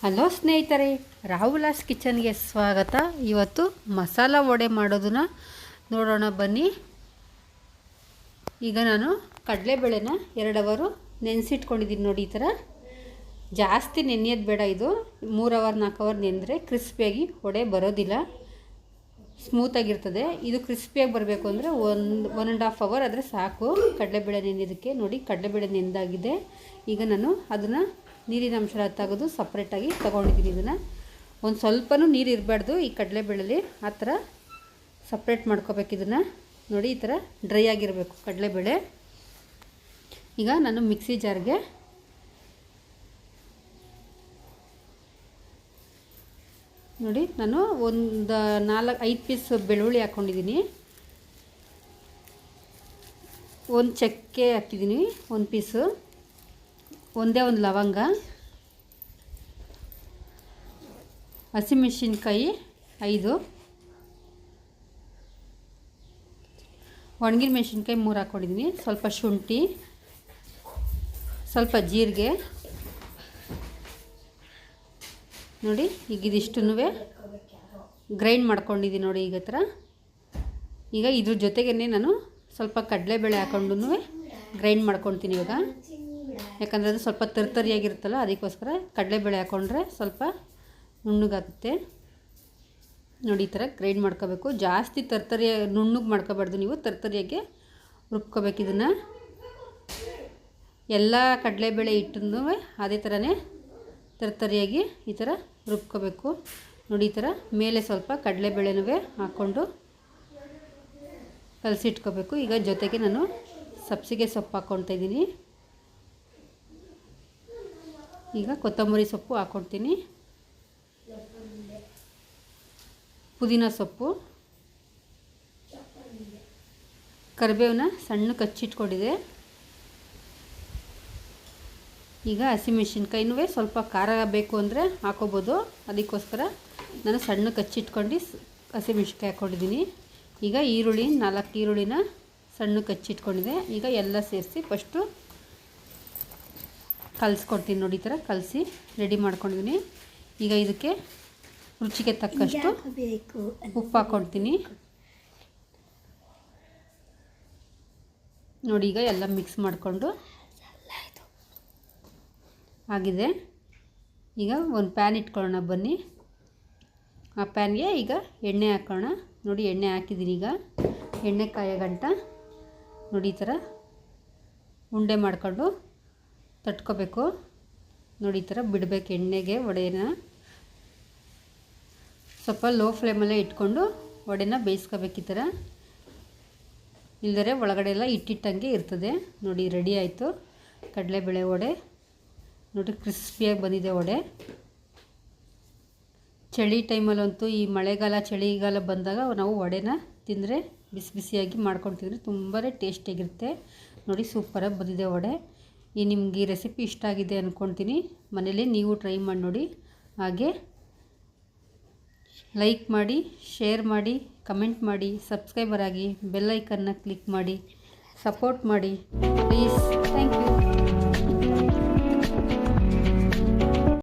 Hello ಸ್ನೇಹಿತರೆ ರಾಹುಲಾಸ್ ಕಿಚನ್ಗೆ ಸ್ವಾಗತ. ಇವತ್ತು ಮಸಾಲ ವಡೆ ಮಾಡೋದನ್ನ ನೋಡೋಣ ಬನ್ನಿ. ಈಗ ನಾನು ಕಡಲೆಬೇಳೆನ ಎರಡು ಅವರು ನೆನೆಸಿಟ್ಕೊಂಡಿದ್ದೀನಿ ನೋಡಿ ಈ ಥರ. ಜಾಸ್ತಿ ನೆನೆಯೋದು ಬೇಡ ಇದು. ಮೂರು ಅವರ್, ನಾಲ್ಕು ಅವರ್ ನೆನೆದ್ರೆ ಕ್ರಿಸ್ಪಿಯಾಗಿ ವಡೆ ಬರೋದಿಲ್ಲ. ಸ್ಮೂತಾಗಿರ್ತದೆ ಇದು ಕ್ರಿಸ್ಪಿಯಾಗಿ ಬರಬೇಕು ಅಂದರೆ ಒಂದು ಒನ್ ಆ್ಯಂಡ್ ಹಾಫ್ ಅವರ್ ಆದರೆ ಸಾಕು. ಕಡಲೆಬೇಳೆ ನೆನೆಯೋದಕ್ಕೆ ನೋಡಿ ಕಡಲೆಬೇಳೆ ನೆಂದಾಗಿದೆ. ಈಗ ನಾನು ಅದನ್ನು ನೀರಿನ ಅಂಶ ತೆಗೆದು ಸಪ್ರೇಟಾಗಿ ತೊಗೊಂಡಿದ್ದೀನಿ ಇದನ್ನು. ಒಂದು ಸ್ವಲ್ಪನೂ ನೀರು ಇರಬಾರ್ದು, ಈ ಕಡಲೆಬೇಳೆಲಿ ಆ ಥರ ಸಪ್ರೇಟ್ ಮಾಡ್ಕೋಬೇಕು ಇದನ್ನು. ನೋಡಿ, ಈ ಥರ ಡ್ರೈ ಆಗಿರಬೇಕು ಕಡಲೆಬೇಳೆ ಈಗ ನಾನು ಮಿಕ್ಸಿ ಜಾರ್ಗೆ ನೋಡಿ, ನಾನು ಒಂದು ನಾಲ್ಕು, ಐದು ಪೀಸ್ ಬೆಳ್ಳುಳ್ಳಿ ಹಾಕ್ಕೊಂಡಿದ್ದೀನಿ ಒಂದು ಚಕ್ಕೆ ಹಾಕಿದ್ದೀನಿ, ಒಂದು ಪೀಸು ಒಂದೇ ಒಂದು ಲವಂಗ, ಹಸಿಮೆಣ್ಸಿನ್ಕಾಯಿ ಐದು ಒಣಗಿನ ಮೆಣಸಿನ್ಕಾಯಿ ಮೂರು ಹಾಕ್ಕೊಂಡಿದ್ದೀನಿ ಸ್ವಲ್ಪ ಶುಂಠಿ, ಸ್ವಲ್ಪ ಜೀರಿಗೆ. ನೋಡಿ, ಈಗ ಇದಿಷ್ಟು ಗ್ರೈಂಡ್ ಮಾಡ್ಕೊಂಡಿದ್ದೀನಿ ನೋಡಿ ಈಗ ಹತ್ರ. ಈಗ ಇದ್ರ ಜೊತೆಗೇ ನಾನು ಸ್ವಲ್ಪ ಕಡಲೆಬೇಳೆ ಹಾಕೊಂಡು ಗ್ರೈಂಡ್ ಮಾಡ್ಕೊತೀನಿ ಇವಾಗ. ಯಾಕಂದರೆ ಅದು ಸ್ವಲ್ಪ ತರ್ತರಿಯಾಗಿರುತ್ತಲ್ಲ, ಅದಕ್ಕೋಸ್ಕರ ಕಡಲೆಬೇಳೆ ಹಾಕ್ಕೊಂಡ್ರೆ ಸ್ವಲ್ಪ ನುಣ್ಣಗಾಗುತ್ತೆ. ನೋಡಿ, ಈ ಥರ ಗ್ರೈಂಡ್ ಮಾಡ್ಕೋಬೇಕು. ಜಾಸ್ತಿ ತರ್ತರಿಯ, ನುಣ್ಣಗೆ ಮಾಡ್ಕೋಬಾರ್ದು ನೀವು, ತರ್ತರಿಯಾಗೆ ರುಬ್ಕೋಬೇಕು ಇದನ್ನು. ಎಲ್ಲ ಕಡಲೆಬೇಳೆ ಹಿಟ್ಟನ್ನು ಅದೇ ಥರನೇ ತರ್ತರಿಯಾಗಿ ಈ ಥರ ರುಬ್ಕೋಬೇಕು. ನೋಡಿ, ಈ ಥರ ಮೇಲೆ ಸ್ವಲ್ಪ ಕಡಲೆಬೇಳೆನೂ ಹಾಕ್ಕೊಂಡು ಕಲಸಿಟ್ಕೋಬೇಕು. ಈಗ ಜೊತೆಗೆ ನಾನು ಸಬ್ಸಿಗೆ ಸೊಪ್ಪು ಹಾಕ್ಕೊಳ್ತಾ ಇದ್ದೀನಿ. ಈಗ ಕೊತ್ತಂಬರಿ ಸೊಪ್ಪು ಹಾಕ್ಕೊಡ್ತೀನಿ ಪುದೀನ ಸೊಪ್ಪು. ಕರಿಬೇವನ್ನ ಸಣ್ಣ ಕಚ್ಚಿಟ್ಕೊಂಡಿದೆ ಈಗ ಹಸಿಮೆಣ್ಸಿನ್ಕಾಯಿನೂ ಸ್ವಲ್ಪ ಖಾರ ಬೇಕು ಅಂದರೆ ಹಾಕೋಬೋದು. ಅದಕ್ಕೋಸ್ಕರ ನಾನು ಸಣ್ಣ ಕಚ್ಚಿಟ್ಕೊಂಡು ಹಸಿಮೆಣ್ಸಿನ್ಕಾಯಿ ಹಾಕ್ಕೊಂಡಿದ್ದೀನಿ ಈಗ ಈರುಳ್ಳಿ ನಾಲ್ಕು ಈರುಳ್ಳಿನ ಸಣ್ಣ ಕಚ್ಚಿಟ್ಕೊಂಡಿದೆ ಈಗ ಎಲ್ಲ ಸೇರಿಸಿ ಫಸ್ಟು ಕಲಿಸ್ಕೊಡ್ತೀನಿ ನೋಡಿ ಈ ಥರ ಕಲಸಿ ರೆಡಿ ಮಾಡ್ಕೊಂಡಿದ್ದೀನಿ. ಈಗ ಇದಕ್ಕೆ ರುಚಿಗೆ ತಕ್ಕಷ್ಟು ಉಪ್ಪು ಹಾಕ್ಕೊಡ್ತೀನಿ. ನೋಡಿ ಈಗ ಎಲ್ಲ ಮಿಕ್ಸ್ ಮಾಡಿಕೊಂಡು ಆಗಿದೆ. ಈಗ ಒಂದು ಪ್ಯಾನ್ ಇಟ್ಕೊಳ್ಳೋಣ ಬನ್ನಿ. ಆ ಪ್ಯಾನ್ಗೆ ಈಗ ಎಣ್ಣೆ ಹಾಕೋಣ. ನೋಡಿ ಎಣ್ಣೆ ಹಾಕಿದ್ದೀನಿ ಈಗ. ಎಣ್ಣೆ ಕಾಯೋ ಗಂಟ ನೋಡಿ ಈ ಥರ ಉಂಡೆ ಮಾಡಿಕೊಂಡು ತಟ್ಕೋಬೇಕು. ನೋಡಿ, ಈ ಥರ ಬಿಡಬೇಕು ಎಣ್ಣೆಗೆ ವಡೆನ. ಸ್ವಲ್ಪ ಲೋ ಫ್ಲೇಮಲ್ಲೇ ಇಟ್ಕೊಂಡು ವಡೆನ ಬೇಯಿಸ್ಕೋಬೇಕು ಈ ಥರ. ಇಲ್ಲದರೆ ಒಳಗಡೆ ಎಲ್ಲ ಇಟ್ಟಿಟ್ಟಂಗೆ ಇರ್ತದೆ. ನೋಡಿ, ರೆಡಿ ಆಯಿತು. ಕಡಲೆಬೇಳೆ ವಡೆ. ನೋಡಿ, ಕ್ರಿಸ್ಪಿಯಾಗಿ ಬಂದಿದೆ ವಡೆ. ಚಳಿ ಟೈಮಲ್ಲಂತೂ ಈ ಮಳೆಗಾಲ, ಚಳಿಗಾಲ ಬಂದಾಗ ನಾವು ವಡೆನ ತಿಂದರೆ ಬಿಸಿ ಬಿಸಿಯಾಗಿ ಮಾಡ್ಕೊಂಡು ತಿಂದರೆ ತುಂಬಾ ಟೇಸ್ಟಿಯಾಗಿರುತ್ತೆ. ನೋಡಿ, ಸೂಪರಾಗಿ ಬಂದಿದೆ ವಡೆ. ಈ ನಿಮಗೆ ರೆಸಿಪಿ ಇಷ್ಟ ಆಗಿದೆ ಅಂದ್ಕೊಳ್ತೀನಿ ಮನೇಲಿ ನೀವು ಟ್ರೈ ಮಾಡಿ ನೋಡಿ. ಹಾಗೆ ಲೈಕ್ ಮಾಡಿ ಶೇರ್ ಮಾಡಿ ಕಮೆಂಟ್ ಮಾಡಿ ಸಬ್ಸ್ಕ್ರೈಬರ್ ಆಗಿ ಬೆಲ್ಲೈಕನ್ನ ಕ್ಲಿಕ್ ಮಾಡಿ ಸಪೋರ್ಟ್ ಮಾಡಿ. Please thank you